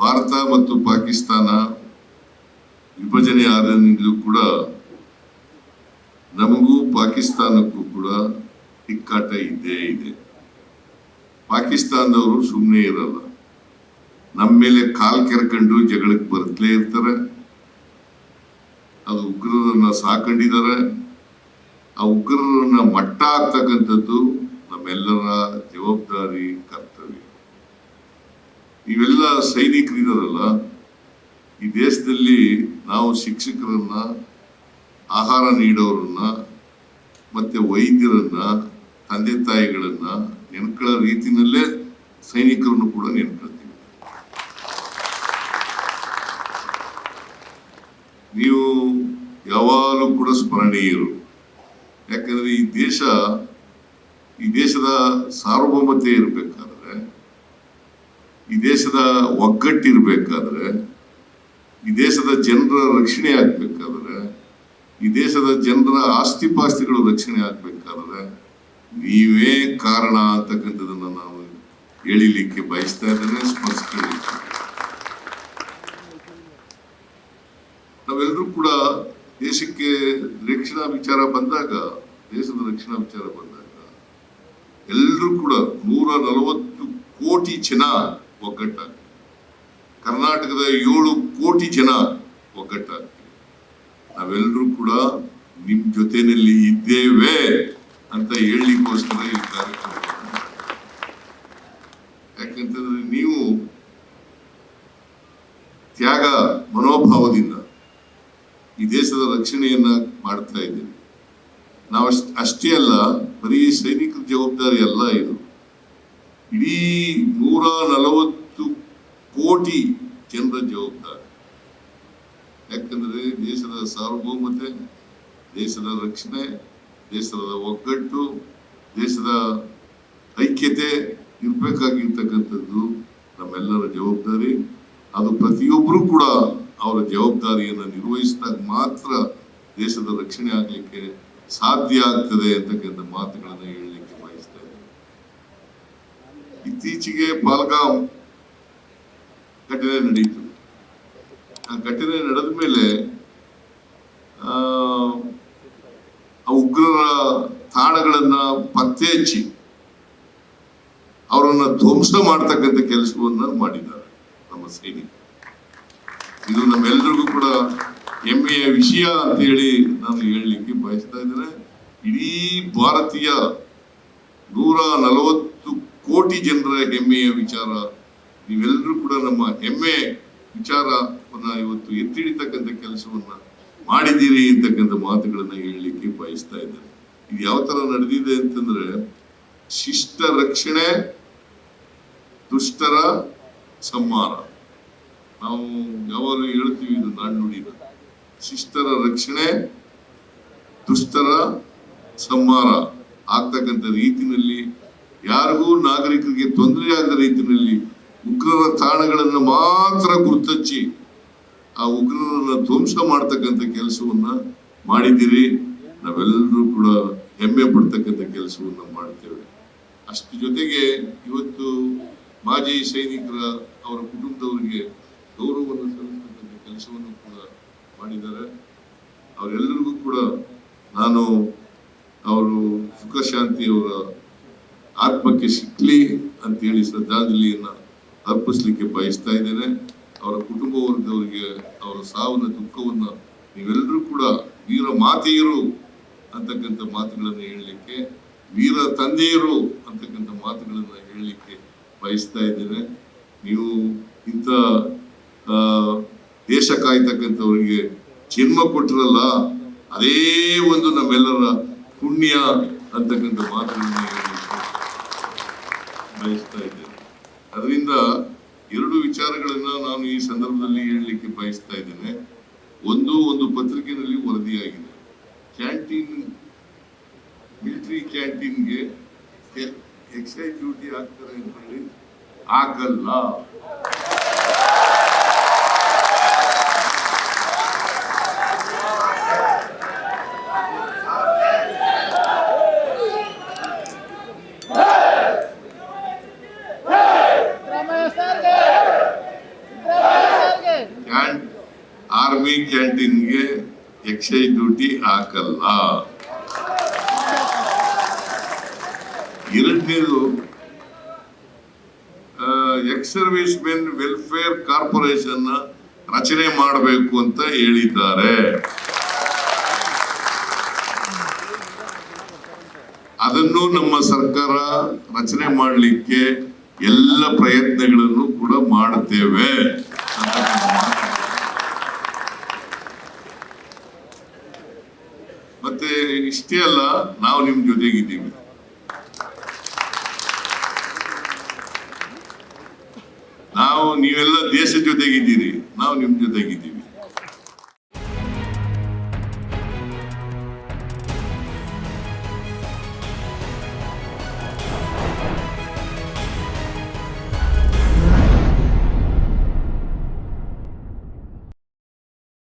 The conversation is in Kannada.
ಭಾರತ ಮತ್ತು ಪಾಕಿಸ್ತಾನ ವಿಭಜನೆ ಕೂಡ ನಮಗೂ ಪಾಕಿಸ್ತಾನಕ್ಕೂ ಕೂಡ ತಿಕ್ಕಾಟ ಇದ್ದೇ ಇದೆ. ಪಾಕಿಸ್ತಾನದವರು ಸುಮ್ಮನೆ ಇರಲ್ಲ. ನಮ್ಮ ಮೇಲೆ ಕಾಲ್ ಕೆರ್ಕೊಂಡು ಜಗಳಕ್ಕೆ ಬರ್ತಲೇ ಇರ್ತಾರೆ. ಅದು ಉಗ್ರರನ್ನ ಸಾಕೊಂಡಿದ್ದಾರೆ. ಆ ಉಗ್ರರನ್ನ ಮಟ್ಟ ಹಾಕ್ತಕ್ಕಂಥದ್ದು ನಮ್ಮೆಲ್ಲರ ಜವಾಬ್ದಾರಿ, ಕರ್ತವ್ಯ. ನೀವೆಲ್ಲ ಸೈನಿಕರಿದಾರಲ್ಲ, ಈ ದೇಶದಲ್ಲಿ ನಾವು ಶಿಕ್ಷಕರನ್ನ, ಆಹಾರ ನೀಡೋರನ್ನ, ಮತ್ತೆ ವೈದ್ಯರನ್ನ, ತಂದೆ ತಾಯಿಗಳನ್ನ ನೆನ್ಕೊಳ್ಳೋ ರೀತಿನಲ್ಲೇ ಸೈನಿಕರನ್ನು ಕೂಡ ನೆನ್ಕೊಳ್ತೀವಿ ನೀವು ಯಾವಾಗಲೂ ಕೂಡ ಸ್ಮರಣೀಯರು. ಯಾಕಂದ್ರೆ ಈ ದೇಶ, ಈ ದೇಶದ ಸಾರ್ವಭೌಮತೆ ಇರಬೇಕಾದ್ರೆ ಈ ದೇಶದ ಒಗ್ಗಟ್ಟಿರ್ಬೇಕಾದ್ರೆ, ಈ ದೇಶದ ಜನರ ರಕ್ಷಣೆ ಆಗ್ಬೇಕಾದ್ರೆ, ಈ ದೇಶದ ಜನರ ಆಸ್ತಿ ಪಾಸ್ತಿಗಳು ರಕ್ಷಣೆ ಆಗ್ಬೇಕಾದ್ರೆ, ನೀವೇ ಕಾರಣ ಅಂತಕ್ಕಂಥದ್ದನ್ನ ನಾವು ಹೇಳಿಲಿಕ್ಕೆ ಬಯಸ್ತಾ ಇದ್ದೇನೆ, ಸ್ಮರಿಸ್ಕೊಳ್ಳಿಕ್ಕೆ. ನಾವೆಲ್ಲರೂ ಕೂಡ ದೇಶಕ್ಕೆ ರಕ್ಷಣಾ ವಿಚಾರ ಬಂದಾಗ, ದೇಶದ ರಕ್ಷಣಾ ವಿಚಾರ ಬಂದಾಗ, ಎಲ್ಲರೂ ಕೂಡ ನೂರ ನಲವತ್ತು ಕೋಟಿ ಜನ ಒಗ್ಗಟ್ಟಾಗ್ತೀವಿ ಕರ್ನಾಟಕದ ಏಳು ಕೋಟಿ ಜನ ಒಗ್ಗಟ್ಟಾಗ್ತದೆ ನಾವೆಲ್ಲರೂ ಕೂಡ ನಿಮ್ ಜೊತೆಯಲ್ಲಿ ಇದ್ದೇವೆ ಅಂತ ಹೇಳಲಿಕ್ಕೋಸ್ಕರ ಈ ಕಾರ್ಯಕ್ರಮ ಯಾಕಂತಂದ್ರೆ ನೀವು ತ್ಯಾಗ ಮನೋಭಾವದಿಂದ ಈ ದೇಶದ ರಕ್ಷಣೆಯನ್ನ ಮಾಡ್ತಾ ಇದ್ದೀವಿ ನಾವು ಅಷ್ಟೇ ಅಲ್ಲ, ಬರೀ ಸೈನಿಕರ ಜವಾಬ್ದಾರಿ ಅಲ್ಲ ಇದು. ಇಡೀ ನೂರ ನಲವತ್ತು ಕೋಟಿ ಜನರ ಜವಾಬ್ದಾರಿ. ಯಾಕಂದ್ರೆ ದೇಶದ ಸಾರ್ವಭೌಮತೆ, ದೇಶದ ರಕ್ಷಣೆ, ದೇಶದ ಒಗ್ಗಟ್ಟು, ದೇಶದ ಐಕ್ಯತೆ ಇರ್ಬೇಕಾಗಿರ್ತಕ್ಕಂಥದ್ದು ನಮ್ಮೆಲ್ಲರ ಜವಾಬ್ದಾರಿ. ಅದು ಪ್ರತಿಯೊಬ್ಬರು ಕೂಡ ಅವರ ಜವಾಬ್ದಾರಿಯನ್ನು ನಿರ್ವಹಿಸಿದಾಗ ಮಾತ್ರ ದೇಶದ ರಕ್ಷಣೆ ಆಗಲಿಕ್ಕೆ ಸಾಧ್ಯ ಆಗ್ತದೆ ಅಂತಕ್ಕಂಥ ಮಾತುಗಳನ್ನು ಇದ್ದೇನೆ ಇತ್ತೀಚೆಗೆ ಪಾಲ್ಗಾಮ್ ಘಟನೆ ನಡೆಯಿತು ಆ ಘಟನೆ ನಡೆದ ಮೇಲೆ, ಆ ಉಗ್ರರ ತಾಣಗಳನ್ನ ಪತ್ತೆ ಹಚ್ಚಿ ಅವರನ್ನ ಧ್ವಂಸ ಮಾಡ್ತಕ್ಕಂಥ ಕೆಲಸವನ್ನ ಮಾಡಿದ್ದಾರೆ ನಮ್ಮ ಸೈನಿಕರು. ಇದು ನಮ್ಮೆಲ್ಲರಿಗೂ ಕೂಡ ಹೆಮ್ಮೆಯ ವಿಷಯ ಅಂತ ಹೇಳಿ ನಾನು ಹೇಳಲಿಕ್ಕೆ ಬಯಸ್ತಾ ಇದ್ದೇನೆ. ಇಡೀ ಭಾರತೀಯ ನೂರ ನಲವತ್ತು ಕೋಟಿ ಜನರ ಹೆಮ್ಮೆಯ ವಿಚಾರ, ನೀವೆಲ್ಲರೂ ಕೂಡ ನಮ್ಮ ಹೆಮ್ಮೆ ವಿಚಾರವನ್ನ ಇವತ್ತು ಎತ್ತಿಡಿತಕ್ಕಂಥ ಕೆಲಸವನ್ನ ಮಾಡಿದ್ದೀರಿ ಅಂತಕ್ಕಂಥ ಮಾತುಗಳನ್ನ ಹೇಳಲಿಕ್ಕೆ ಬಯಸ್ತಾ ಇದ್ದಾರೆ ಇದು ಯಾವ ತರ ನಡೆದಿದೆ ಅಂತಂದ್ರೆ, ಶಿಷ್ಟ ರಕ್ಷಣೆ, ದುಷ್ಟರ ಸಂಹಾರ ನಾವು ಯಾವಾಗಲೂ ಹೇಳ್ತೀವಿ ಇದು ನಾಣ್ಣುಡಿನ ಶಿಷ್ಟರ ರಕ್ಷಣೆ, ದುಷ್ಟರ ಸಂಹಾರ ಆಗ್ತಕ್ಕಂಥ ರೀತಿನಲ್ಲಿ ಯಾರಿಗೂ ನಾಗರಿಕರಿಗೆ ತೊಂದರೆ ಆಗದ ರೀತಿಯಲ್ಲಿ ಉಗ್ರರ ತಾಣಗಳನ್ನು ಮಾತ್ರ ಗುರುತಚ್ಚಿ ಆ ಉಗ್ರರನ್ನು ಧ್ವಂಸ ಮಾಡ್ತಕ್ಕಂಥ ಕೆಲಸವನ್ನ ಮಾಡಿದ್ದೀರಿ. ನಾವೆಲ್ಲರೂ ಕೂಡ ಹೆಮ್ಮೆ ಪಡ್ತಕ್ಕಂಥ ಕೆಲಸವನ್ನು ಮಾಡ್ತೇವೆ. ಅಷ್ಟು ಜೊತೆಗೆ ಇವತ್ತು ಮಾಜಿ ಸೈನಿಕರ ಅವರ ಕುಟುಂಬದವರಿಗೆ ಗೌರವವನ್ನು ಸಲ್ಲಿಸ್ತಕ್ಕಂಥ ಕೆಲಸವನ್ನು ಕೂಡ ಮಾಡಿದ್ದಾರೆ. ಅವರೆಲ್ಲರಿಗೂ ಕೂಡ ನಾನು ಅವರು ಸುಖಶಾಂತಿ ಶಾಂತಿಯವರ ಆತ್ಮಕ್ಕೆ ಸಿಕ್ಕಲಿ ಅಂತೇಳಿ ಶ್ರದ್ಧಾಂಜಲಿಯನ್ನ ಅರ್ಪಿಸ್ಲಿಕ್ಕೆ ಬಯಸ್ತಾ ಇದ್ದೇನೆ. ಅವರ ಕುಟುಂಬ ವರ್ಗದವರಿಗೆ ಅವರ ಸಾವಿನ ದುಃಖವನ್ನ ನೀವೆಲ್ಲರೂ ಕೂಡ ವೀರ ಮಾತೆಯರು ಅಂತಕ್ಕಂಥ ಮಾತುಗಳನ್ನು ಹೇಳಲಿಕ್ಕೆ, ವೀರ ತಂದೆಯರು ಅಂತಕ್ಕಂಥ ಮಾತುಗಳನ್ನು ಹೇಳಲಿಕ್ಕೆ ಬಯಸ್ತಾ ಇದ್ದೇನೆ. ನೀವು ಇಂಥ ದೇಶ ಕಾಯ್ತಕ್ಕಂಥವರಿಗೆ ಜನ್ಮ ಕೊಟ್ಟಿರಲ್ಲ, ಅದೇ ಒಂದು ನಮ್ಮೆಲ್ಲರ ಪುಣ್ಯ ಅಂತಕ್ಕಂಥ ಮಾತುಗಳನ್ನ ಬಯಸ್ತಾ ಇದ್ದೇನೆ. ಅದರಿಂದ ಎರಡು ವಿಚಾರಗಳನ್ನು ನಾನು ಈ ಸಂದರ್ಭದಲ್ಲಿ ಹೇಳಲಿಕ್ಕೆ ಬಯಸ್ತಾ ಇದ್ದೇನೆ. ಒಂದು ಒಂದು ಪತ್ರಿಕೆಯಲ್ಲಿ ವರದಿಯಾಗಿದೆ. ಕ್ಯಾಂಟೀನ್, ಮಿಲಿಟರಿ ಕ್ಯಾಂಟೀನ್ಗೆ ಎಕ್ಸೈಸ್ ಡ್ಯೂಟಿ ಹಾಕ್ತಾರೆ ಅಂತ ಹೇಳಿ ಹಾಕಲ್ಲ ಕ್ಯಾಂಟೀನ್ಗೆ ಎಕ್ಸೈಸ್ ಡ್ಯೂಟಿ ಹಾಕಲ್ಲ. ಎರಡನೇದು ex servicemen welfare corporation ರಚನೆ ಮಾಡಬೇಕು ಅಂತ ಹೇಳಿದ್ದಾರೆ. ಅದನ್ನು ನಮ್ಮ ಸರ್ಕಾರ ರಚನೆ ಮಾಡಲಿಕ್ಕೆ ಎಲ್ಲ ಪ್ರಯತ್ನಗಳನ್ನು ಕೂಡ ಮಾಡುತ್ತೇವೆ ಮತ್ತೆ ಇಷ್ಟೇ ಅಲ್ಲ ನಾವು ನಿಮ್ ಜೊತೆಗಿದ್ದೀವಿ. ನಾವು ನೀವೆಲ್ಲ ದೇಶ ಜೊತೆಗಿದ್ದೀರಿ ನಾವು ನಿಮ್ ಜೊತೆಗಿದ್ದೀವಿ.